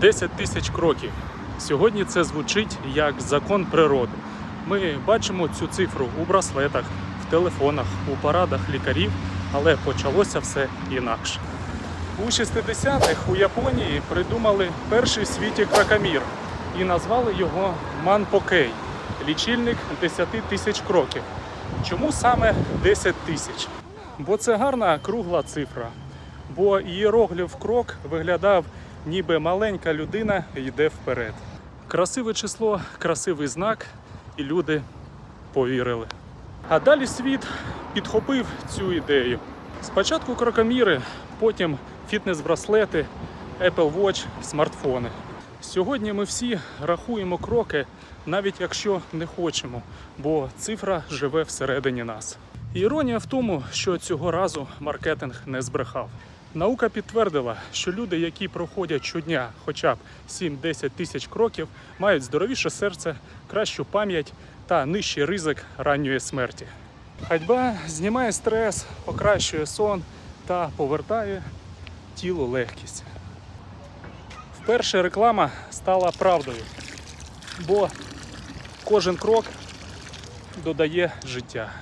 10 тисяч кроків. Сьогодні це звучить як закон природи. Ми бачимо цю цифру у браслетах, в телефонах, у парадах лікарів, але почалося все інакше. У 60-х у Японії придумали перший в світі кракомір і назвали його Манпокей лічильник 10 тисяч кроків. Чому саме 10 тисяч? Бо це гарна кругла цифра. Бо ієрогліф крок виглядав, ніби маленька людина йде вперед. Красиве число, красивий знак, і люди повірили. А далі світ підхопив цю ідею. Спочатку крокоміри, потім фітнес-браслети, Apple Watch, смартфони. Сьогодні ми всі рахуємо кроки, навіть якщо не хочемо, бо цифра живе всередині нас. Іронія в тому, що цього разу маркетинг не збрехав. Наука підтвердила, що люди, які проходять щодня хоча б 7-10 тисяч кроків, мають здоровіше серце, кращу пам'ять та нижчий ризик ранньої смерті. Ходьба знімає стрес, покращує сон та повертає тілу легкість. Вперше реклама стала правдою, бо кожен крок додає життя.